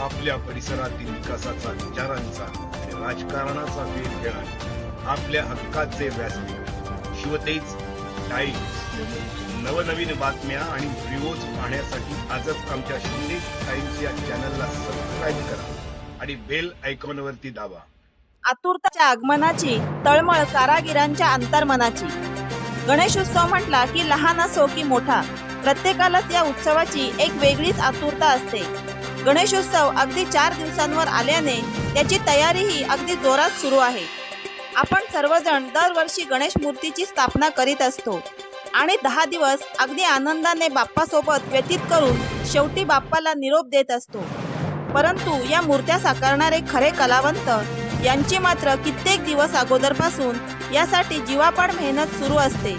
आपल्या परिसरातील विकासाचा विचारांचा राजकारणाचा वेध घेणार आपल्या हक्काचे व्यासपीठ. शिवतेज टाइम्स. नवनवीन बातम्या आणि व्हिडिओज पाहण्यासाठी आजच आमच्या शिंदे टाइम्स या चॅनलला सबस्क्राईब करा आणि बेल आयकॉनवरती दाबा. आतुरताच्या आगमनाची तळमळ कारागिरांच्या अंतर्मनाची. गणेशोत्सव म्हटला की लहान असो की मोठा प्रत्येकालाच या उत्सवाची एक वेगळीच आतुरता असते. गणेशोत्सव अगदी चार दिवसांवर आल्याने त्याची तयारीही अगदी जोरात सुरू आहे. आपण सर्वजण दरवर्षी गणेश मूर्तीची स्थापना करीत असतो आणि दहा दिवस अगदी आनंदाने बाप्पासोबत व्यतीत करून शेवटी बाप्पाला निरोप देत असतो. परंतु या मूर्त्या साकारणारे खरे कलावंत यांची मात्र कित्येक दिवस अगोदरपासून यासाठी जीवापाड मेहनत सुरू असते.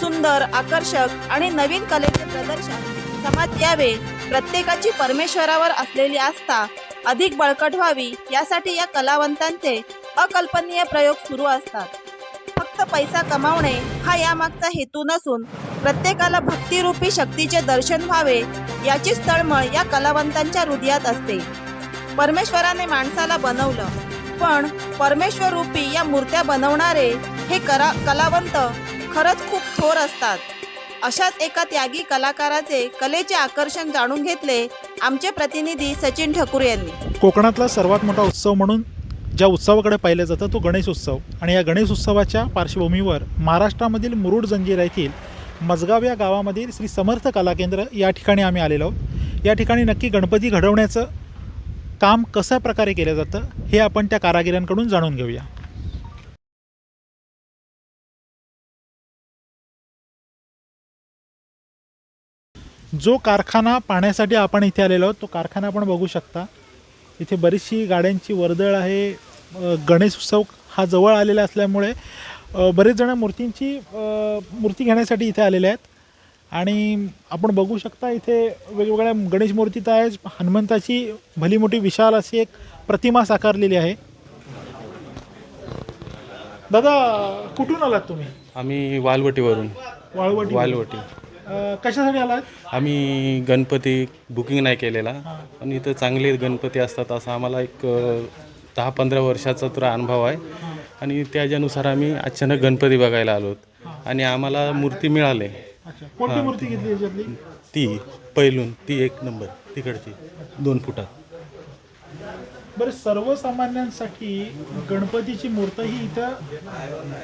सुंदर आकर्षक आणि नवीन कलेचे प्रदर्शन समाज यावे प्रत्येकाची परमेश्वरावर असलेली आस्था अधिक बळकट व्हावी यासाठी या कलावंतांचे अकल्पनीय प्रयोग सुरू असतात. फक्त पैसा कमावणे हा यामागचा हेतू नसून प्रत्येकाला भक्तिरूपी शक्तीचे दर्शन व्हावे याची तळमळ या कलावंतांच्या हृदयात असते. परमेश्वराने माणसाला बनवलं पण परमेश्वर रूपी या मूर्त्या बनवणारे हे करा कलावंत खरंच खूप थोर असतात. अशाच एका त्यागी कलाकाराचे कलेचे आकर्षण जाणून घेतले आमचे प्रतिनिधी सचिन ठाकूर यांनी. कोकणातला सर्वात मोठा उत्सव म्हणून ज्या उत्सवाकडे पाहिलं जातं तो गणेश उत्सव. आणि या गणेश उत्सवाच्या पार्श्वभूमीवर महाराष्ट्रामधील मुरुड जंजीर येथील मजगाव या गावामधील श्री समर्थ कला केंद्र या ठिकाणी आम्ही आलेलो आहोत. या ठिकाणी नक्की गणपती घडवण्याचं काम कशा प्रकारे केलं जातं हे आपण त्या कारागिरांकडून जाणून घेऊया. जो कारखाना पाहण्यासाठी आपण इथे आलेलो आहोत तो कारखाना आपण बघू शकता. इथे बरीचशी गाड्यांची वर्दळ आहे. गणेश उत्सव हा जवळ आलेला असल्यामुळे बरेच जण मूर्तींची मूर्ती घेण्यासाठी इथे आलेले आहेत. आणि आपण बघू शकता इथे वेगवेगळ्या गणेश मूर्ती तर आहेच हनुमंताची भली मोठी विशाल अशी एक प्रतिमा साकारलेली आहे. दादा कुठून आलात तुम्ही? आम्ही वालवटीवरून. वाळवटी. वालवटी. कशासाठी आलात आम्ही गणपती बुकिंग नाही केलेला. पण इथं चांगले गणपती असतात असा आम्हाला एक दहा पंधरा वर्षाचा तर अनुभव आहे. आणि त्याच्यानुसार आम्ही अचानक गणपती बघायला आलो. आणि आम्हाला मूर्ती मिळाली. कोणती मूर्ती घेतली याच्यातली? ती पैलून. ती एक नंबर. तिकडची. दोन फुटात. बरं सर्वसामान्यांसाठी गणपतीची मूर्त ही इथं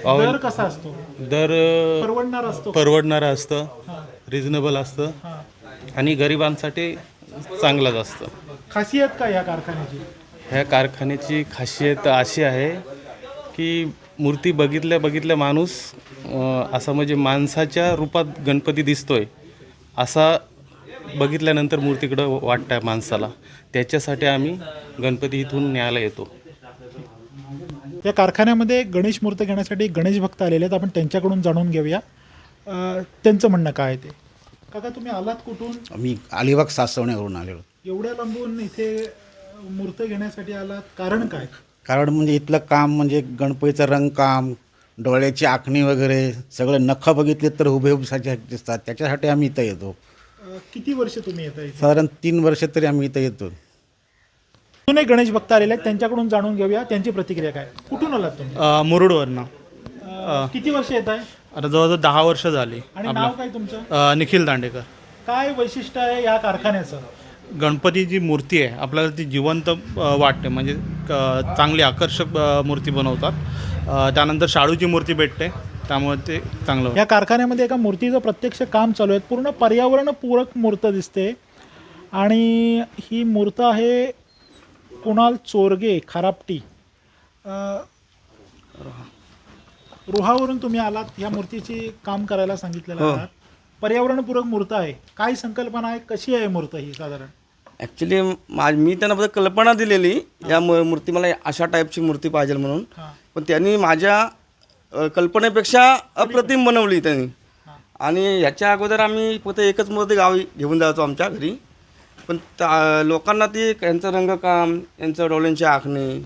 दर कसा असतो? दर परवडणार असतो परवडणारं असतं. रिझनेबल असतं. हां. आणि गरिबांसाठी चांगलंच असतं. खासियत काय या कारखान्याची? ह्या कारखान्याची खासियत अशी आहे की मूर्ती बघितल्या बघितल्या माणूस अं, असा म्हणजे माणसाच्या रूपात गणपती दिसतोय असा बघितल्यानंतर मूर्तीकडं वाटतं आहे माणसाला. त्याच्यासाठी आम्ही गणपती इथून न्यायला येतो. या कारखान्यामध्ये गणेश मूर्त घेण्यासाठी गणेश भक्त आलेले आहेत. आपण त्यांच्याकडून जाणून घेऊया. अं, त्यांचं म्हणणं काय आहे ते? काका तुम्ही आलात कुठून? मी अलिबाग सासवण्यावरून आलेलो. एवढ्या लांबून इथे मूर्त घेण्यासाठी आलात. कारण काय? कारण म्हणजे इथलं काम म्हणजे गणपतीचं रंगकाम डोळ्याची आखणी वगैरे सगळे नखं बघितले तर हुबसाचे दिसतात. त्याच्यासाठी आम्ही इथं येतो. अं, किती वर्ष तुम्ही येता इथे? साधारण तीन वर्ष तरी आम्ही इथं येतो. अजून एक गणेश भक्त आलेले आहेत. त्यांच्याकडून जाणून घेऊया. त्यांची प्रतिक्रिया काय? कुठून आलात तुम्ही? अ, मुरुडवरनं. अं, किती वर्ष येत आहे आता जवळजवळ दहा वर्ष झाली. आणि नाव काय तुमचं? अ, निखिल दांडेकर. काय वैशिष्ट्य आहे या कारखान्याचं? गणपती जी मूर्ती आहे आपल्याला ती जिवंत अ, वाटते. म्हणजे क- चांगली आकर्षक अ, मूर्ती बनवतात. अ, त्यानंतर शाडूची मूर्ती भेटते. त्यामुळे ते चांगलं या कारखान्यामध्ये एका मूर्तीचं प्रत्यक्ष काम चालू आहे. पूर्ण पर्यावरणपूरक मूर्त दिसते. आणि ही मूर्त आहे कुणाल चोरगे खरापटी. अं, रोहावरून तुम्ही आलात या मूर्तीची काम करायला सांगितलेलं आहात पर्यावरणपूरक मूर्त आहे. काय संकल्पना आहे? कशी आहे मूर्त ही साधारण? ॲक्च्युली माझ मी त्यांना फक्त कल्पना दिलेली या मू- मूर्ती मला अशा टाईपची मूर्ती पाहिजे म्हणून. हां. पण त्यांनी माझ्या अ, कल्पनेपेक्षा अप्रतिम बनवली त्यांनी. आणि ह्याच्या अगोदर आम्ही फक्त एकच मूर्ती गावी घेऊन जायचो आमच्या घरी. पण त्या लोकांना ती यांचं रंगकाम यांचं डोळ्यांची आखणी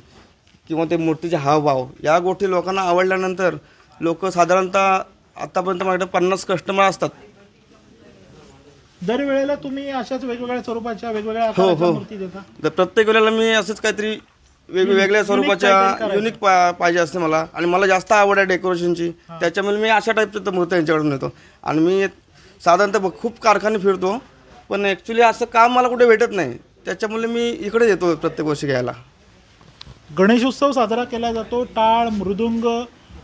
किंवा ते मूर्तीचे हावभाव या गोष्टी लोकांना आवडल्यानंतर लोक साधारणतः आत्तापर्यंत माझ्याकडे पन्नास कस्टमर असतात. दरवेळेला तुम्ही अशाच वेगवेगळ्या स्वरूपाच्या वेगवेगळ्या हो, आकाराच्या हो. मूर्ती देता? तर प्रत्येक वेळेला मी असंच काहीतरी वेगवेगळ्या काहीतरी स्वरूपाच्या करायचं. युनिक पा पाहिजे असते मला. आणि मला जास्त आवड आहे डेकोरेशनची त्याच्यामुळे मी अशा टाईपच्या मूर्त्या यांच्याकडून येतो आणि मी साधारणतः ब- खूप कारखाने फिरतो. पण ॲक्च्युली असं काम मला कुठे भेटत नाही. त्याच्यामुळे मी इकडे येतो प्रत्येक वर्षी घ्यायला. गणेशोत्सव साजरा केला जातो. टाळ मृदुंग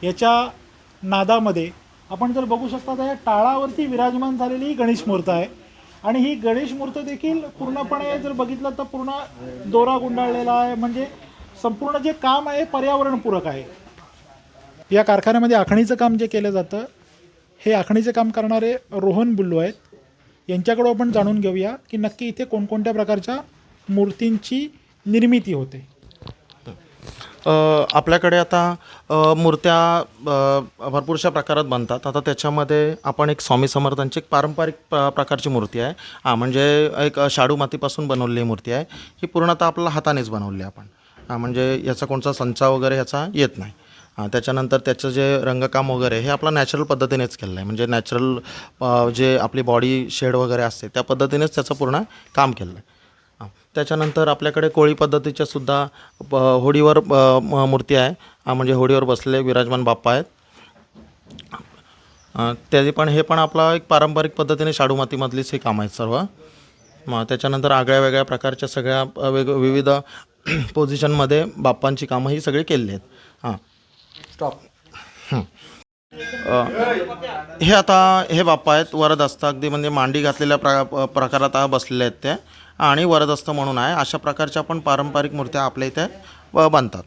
याच्या नादामध्ये. आपण जर बघू शकता तर या टाळावरती विराजमान झालेली ही गणेश मूर्त आहे. आणि ही गणेश मूर्त देखील पूर्णपणे जर बघितलं तर पूर्ण दोरा गुंडाळलेला आहे. म्हणजे संपूर्ण जे काम आहे पर्यावरणपूरक आहे. या कारखान्यामध्ये आखणीचं काम जे केलं जातं हे आखणीचं काम करणारे रोहन बुल्लू आहेत. यांच्याकडं आपण जाणून घेऊया की नक्की इथे कोणकोणत्या प्रकारच्या मूर्तींची निर्मिती होते. आपल्याकडे आता मूर्त्या भरपूरशा प्रकारात बनतात. आता त्याच्यामध्ये आपण एक स्वामी समर्थांची एक पारंपरिक प प्रकारची मूर्ती आहे. हां म्हणजे एक शाडू मातीपासून बनवलेली मूर्ती आहे. ही पूर्णतः आपल्याला हातानेच बनवली आपण. हां म्हणजे याचा कोणता संचा वगैरे ह्याचा येत नाही. हां त्याच्यानंतर त्याचं जे रंगकाम वगैरे हे आपलं नॅचरल पद्धतीनेच केलेलं आहे. म्हणजे नॅचरल जे आपली बॉडी शेड वगैरे असते त्या पद्धतीनेच त्याचं पूर्ण काम केलं आहे. त्याच्यानंतर आपल्याकडे कोळी पद्धतीच्या सुद्धा प- होडीवर मूर्ती आहे. म्हणजे होडीवर बसलेले विराजमान बाप्पा आहेत. त्याची पण हे पण आपला एक पारंपरिक पद्धतीने शाडू मातीमधलीच हे काम आहेत सर्व. मग त्याच्यानंतर आगळ्या वेगळ्या प्रकारच्या सगळ्या वेग विविध पोझिशनमध्ये बाप्पांची कामं ही सगळी केलेली आहेत. हां. स्टॉप हे. आता हे बाप्पा आहेत. वरद असतं. अगदी म्हणजे मांडी घातलेल्या प्र प्रकारात बसलेले आहेत ते. आणि वरदस्त म्हणून आहे. अशा प्रकारच्या पण पारंपरिक मूर्त्या आपल्या इथे बनतात.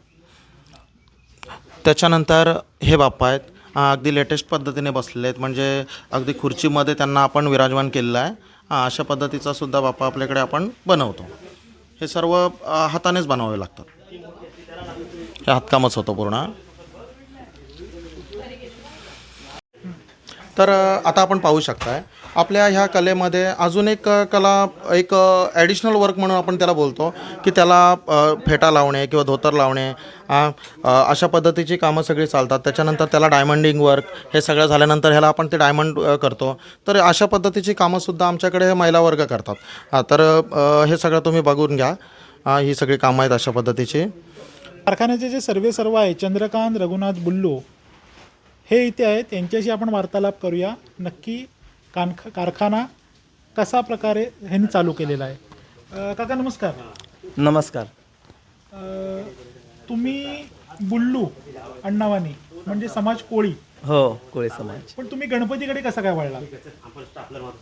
त्याच्यानंतर हे बाप्पा आहेत. अगदी लेटेस्ट पद्धतीने बसलेले आहेत. म्हणजे अगदी खुर्चीमध्ये त्यांना आपण विराजमान केलेलं आहे. अशा पद्धतीचा सुद्धा बाप्पा आपल्याकडे आपण बनवतो. हे सर्व हातानेच बनवावे लागतात. हे हातकामच होतं पूर्ण. तर आता आपण पाहू शकताय. आपल्या ह्या कलेमध्ये अजून एक कला एक ॲडिशनल वर्क म्हणून आपण त्याला बोलतो की त्याला फेटा लावणे किंवा धोतर लावणे अशा पद्धतीची कामं सगळी चालतात. त्याच्यानंतर त्याला डायमंडिंग वर्क हे सगळं झाल्यानंतर ह्याला आपण ते डायमंड करतो. तर अशा पद्धतीची कामंसुद्धा आमच्याकडे हे महिला वर्ग करतात. तर हे सगळं तुम्ही बघून घ्या. ही सगळी कामं आहेत अशा पद्धतीची. कारखान्याचे जे सर्वे सर्व आहे चंद्रकांत रघुनाथ बुल्लू हे इथे आहेत. त्यांच्याशी आपण वार्तालाप करूया. नक्की कान कारखाना कसा प्रकारे ह्यांनी चालू केलेला आहे? अ, काका नमस्कार. नमस्कार. अ, तुम्ही बुल्लू अण्णावानी म्हणजे समाज कोळी. हो कोळी समाज. पण तुम्ही गणपतीकडे कसा काय वळला?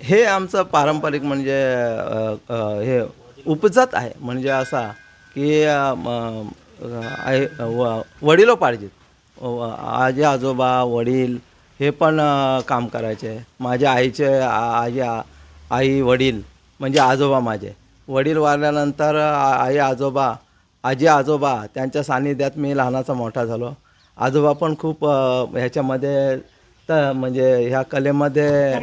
हे आमचं पारंपरिक म्हणजे अ, अ, हे उपजत आहे. म्हणजे असा की अ, म, अ, आई व वडिलोपार्जित. व- आजी आजोबा वडील हे पण काम करायचे. माझ्या आईचे आ- आजी आ- आई वडील म्हणजे आजोबा माझे. वडील वारल्यानंतर आ- आई आजोबा आजी आजोबा त्यांच्या सान्निध्यात मी लहानाचा मोठा झालो. आजोबा पण खूप ह्याच्यामध्ये त म्हणजे ह्या कलेमध्ये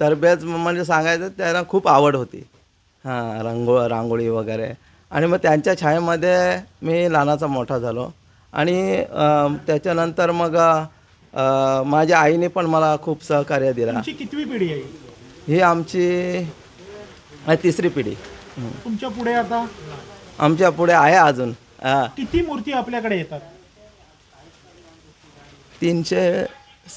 तरबेज म्हणजे सांगायचं त्यांना खूप आवड होती. हां रांगो रांगोळी वगैरे. आणि मग त्यांच्या छायेमध्ये मी लहानाचा मोठा झालो. आणि त्याच्यानंतर मग अं, माझ्या आईने पण मला खूप सहकार्य दिला. तुमची कितवी पिढी आहे? ही आमची तिसरी पिढी. हं. तुमच्यापुढे आता? आमच्या पुढे आहे अजून. हां किती मूर्ती आपल्याकडे येतात? तीनशे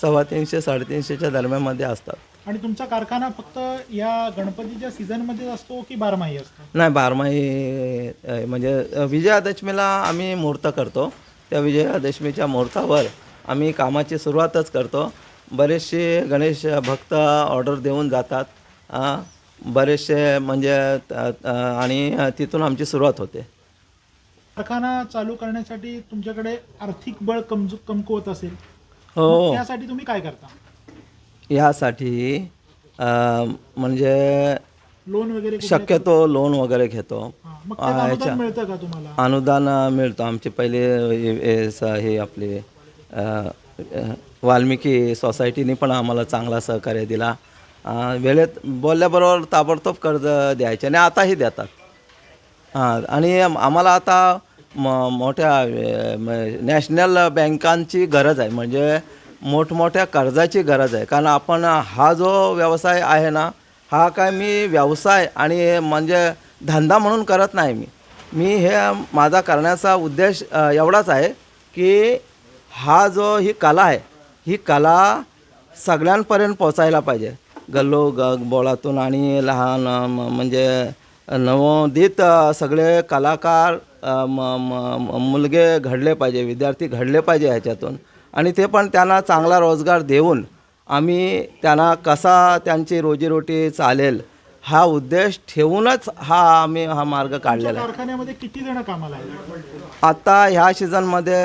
सव्वा तीनशे साडेतीनशेच्या दरम्यानमध्ये असतात. आणि तुमचा कारखाना फक्त या गणपतीच्या सीझनमध्येच असतो की बारमाही असतो? नाही बारमाही अ, म्हणजे अ, विजयादशमीला आम्ही मुहूर्त करतो. त्या विजयादशमीच्या मुहूर्तावर आम्ही कामाची सुरुवातच करतो. बरेचसे गणेश भक्त ऑर्डर देऊन जातात. बरेचसे म्हणजे आणि तिथून आमची सुरुवात होते. कारखाना चालू करण्यासाठी तुमच्याकडे आर्थिक बळ कमजो कमकुवत असेल. हो. त्यासाठी तुम्ही काय करता? यासाठी म्हणजे लोन वगैरे शक्यतो लोन वगैरे घेतो. याच्या- मिळतं का तुम्हाला? अनुदान मिळतं. आमचे पहिले हे- आपले वाल्मिकी सोसायटीने पण आम्हाला चांगला सहकार्य दिला. वेळेत बोलल्याबरोबर ताबडतोब कर्ज द्यायचे आणि आताही देतात. हां आणि आम्हाला आता म मोठ्या म- नॅशनल बँकांची गरज आहे. म्हणजे मोठमोठ्या कर्जाची गरज आहे. कारण आपण हा जो व्यवसाय आहे ना हा काय मी व्यवसाय आणि म्हणजे धंदा म्हणून करत नाही मी. मी हे माझा करण्याचा उद्देश एवढाच आहे की हा जो ही कला आहे ही कला सगळ्यांपर्यंत पोचायला पाहिजे. गल्लो ग बोळातून आणि लहान म्हणजे नवोदित सगळे कलाकार म म- मुलगे घडले पाहिजे विद्यार्थी घडले पाहिजे ह्याच्यातून. आणि ते पण त्यांना चांगला रोजगार देऊन आम्ही त्यांना कसा त्यांची रोजीरोटी चालेल हा उद्देश ठेवूनच हा आम्ही हा मार्ग काढलेला आहे. कारखान्यामध्ये किती जण कामाला आता ह्या सीझनमध्ये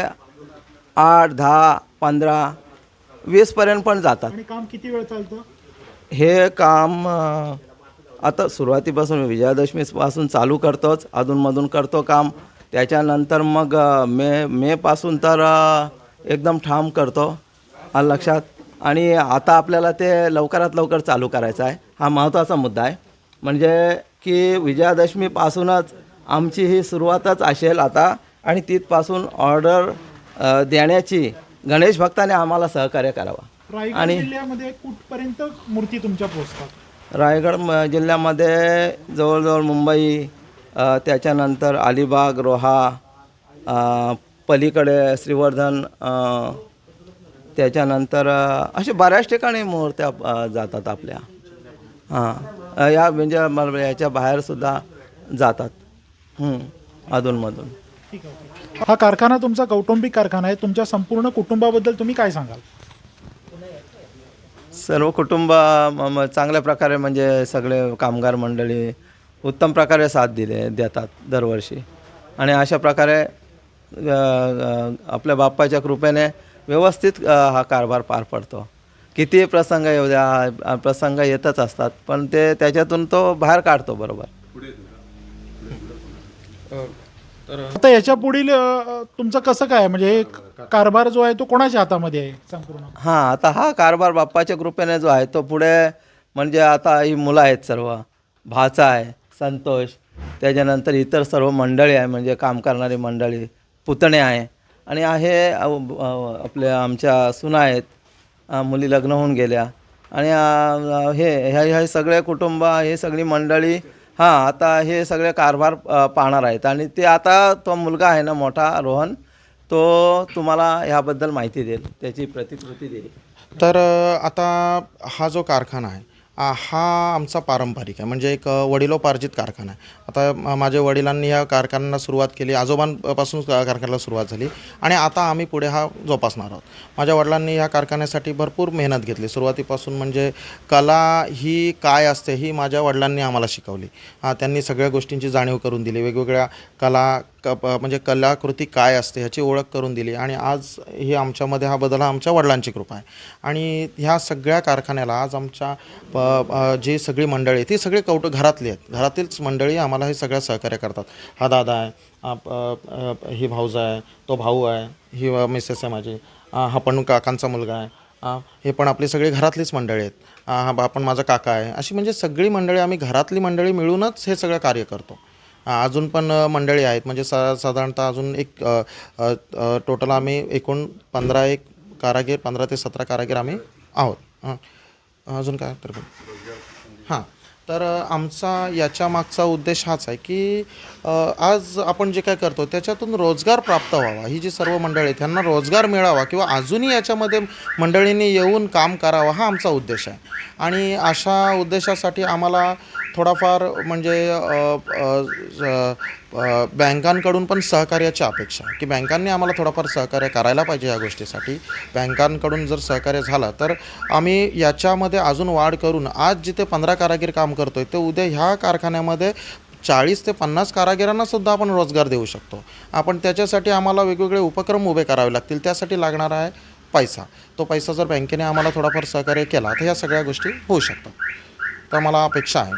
आठ दहा पंधरा वीसपर्यंत पण जातात. आणि काम किती वेळ चालतं? हे काम अ, आता सुरुवातीपासून विजयादशमीपासून चालू करतोच अधूनमधून करतो काम. त्याच्यानंतर मग अ, मे मेपासून तर अ, एकदम ठाम करतो आलं लक्षात. आणि आता आपल्याला ते लवकरात लवकर चालू करायचं आहे. हा महत्त्वाचा मुद्दा आहे. म्हणजे की विजयादशमीपासूनच आमची ही सुरुवातच असेल आता. आणि तिथपासून ऑर्डर अ, देण्याची गणेश भक्ताने आम्हाला सहकार्य करावा. रायगड आणि- जिल्ह्यामध्ये कुठपर्यंत मूर्ती तुमच्या पोहोचतात? रायगड म जिल्ह्यामध्ये जवळजवळ मुंबई अ, त्याच्यानंतर अलिबाग रोहा अ, पलीकडे श्रीवर्धन अ, त्याच्यानंतर अ, असे बऱ्याच ठिकाणी मूर्त्या अ, जातात आपल्या. हां या म्हणजे म- याच्या बाहेरसुद्धा जातात. हं, अधूनमधून. ठीक आहे हा कारखाना तुमचा कौटुंबिक कारखाना आहे. तुमच्या संपूर्ण कुटुंबाबद्दल तुम्ही काय सांगाल? सर्व कुटुंब म- म- चांगल्या प्रकारे म्हणजे सगळे कामगार मंडळी उत्तम प्रकारे साथ दिले देतात दरवर्षी. आणि अशा प्रकारे अ, अ, आपल्या बाप्पाच्या कृपेने व्यवस्थित अ, हा कारभार पार पडतो. किती प्रसंग येऊ द्या प्रसंग येतच असतात पण ते त्याच्यातून तो बाहेर काढतो बरोबर. आता याच्या पुढील अ, तुमचं कसं काय म्हणजे हे कारभार जो आहे तो कोणाच्या हातामध्ये आहे संपूर्ण? हां आता हा कारभार बाप्पाच्या कृपेने जो आहे तो पुढे म्हणजे आता ही मुलं आहेत सर्व. भाचा आहे संतोष त्याच्यानंतर इतर सर्व मंडळी आहे म्हणजे काम करणारी मंडळी पुतणे आहे. आणि आहे अ, अ, आपल्या आमच्या सुना आहेत. अ, मुली लग्न होऊन गेल्या. आणि अ, हे ह्या ह्या सगळे कुटुंब हे सगळी मंडळी हां आता हे सगळे कारभार पाहणार आहेत. आणि ते आता तो मुलगा आहे ना मोठा रोहन तो तुम्हाला ह्याबद्दल माहिती देईल त्याची प्रतिकृती देईल. तर आता हा जो कारखाना आहे हा आमचा पारंपरिक आहे. म्हणजे एक वडिलोपार्जित कारखाना आहे. आता माझ्या वडिलांनी या कारखान्याला सुरुवात केली. आजोबांपासून कारखान्याला सुरुवात झाली. आणि आता आम्ही पुढे हा जोपासणार आहोत. माझ्या वडिलांनी ह्या कारखान्यासाठी भरपूर मेहनत घेतली. सुरुवातीपासून म्हणजे कला ही काय असते ही माझ्या वडिलांनी आम्हाला शिकवली. त्यांनी सगळ्या गोष्टींची जाणीव करून दिली. वेगवेगळ्या कला क प- म्हणजे कलाकृती काय असते ह्याची ओळख करून दिली. आणि आज ही आमच्यामध्ये हा बदल हा आमच्या वडिलांची कृपा आहे. आणि ह्या सगळ्या कारखान्याला आज आमच्या प जी सगळी मंडळी ती सगळी कौट घरातली आहेत. घरातीलच मंडळी आम्हाला हे सगळ्या सहकार्य करतात. हा दादा आहे ही भाऊजा आहे तो भाऊ आहे ही मिसेस आहे माझी हा पण काकांचा मुलगा आहे हे पण आपली सगळी घरातलीच मंडळी आहेत. आ, हा बा- माझा काका आहे. अशी म्हणजे सगळी मंडळी आम्ही घरातली मंडळी मिळूनच हे सगळं कार्य करतो. अजून पण मंडळी आहेत. म्हणजे सा साधारणतः अजून एक टोटल आम्ही एकूण पंधरा एक कारागीर पंधरा ते सतरा कारागीर आम्ही आहोत. अजून काय? तर हां. तर आमचा याच्या मागचा उद्देश हाच आहे की आज आपण जे काय करतो त्याच्यातून रोजगार प्राप्त व्हावा. ही जी सर्व मंडळी आहेत त्यांना रोजगार मिळावा किंवा अजूनही याच्यामध्ये मंडळींनी येऊन काम करावं हा आमचा उद्देश आहे. आणि अशा उद्देशासाठी आम्हाला थोडाफार म्हणजे बँकांकडून पण सहकार्याची अपेक्षा की बँकांनी आम्हाला थोडंफार सहकार्य करायला पाहिजे या गोष्टीसाठी. बँकांकडून जर सहकार्य झालं तर आम्ही याच्यामध्ये अजून वाढ करून आज जिथे पंधरा कारागीर काम करतोय ते उद्या ह्या कारखान्यामध्ये चाळीस ते पन्नास कारागिरांना सुद्धा आपण रोजगार देऊ शकतो. आपण त्याच्यासाठी आम्हाला वेगवेगळे उपक्रम उभे करावे लागतील. त्यासाठी लागणार आहे पैसा. तो पैसा जर बँकेने आम्हाला थोडाफार सहकार्य केला तर ह्या सगळ्या गोष्टी होऊ शकतात. तर मला अपेक्षा आहे.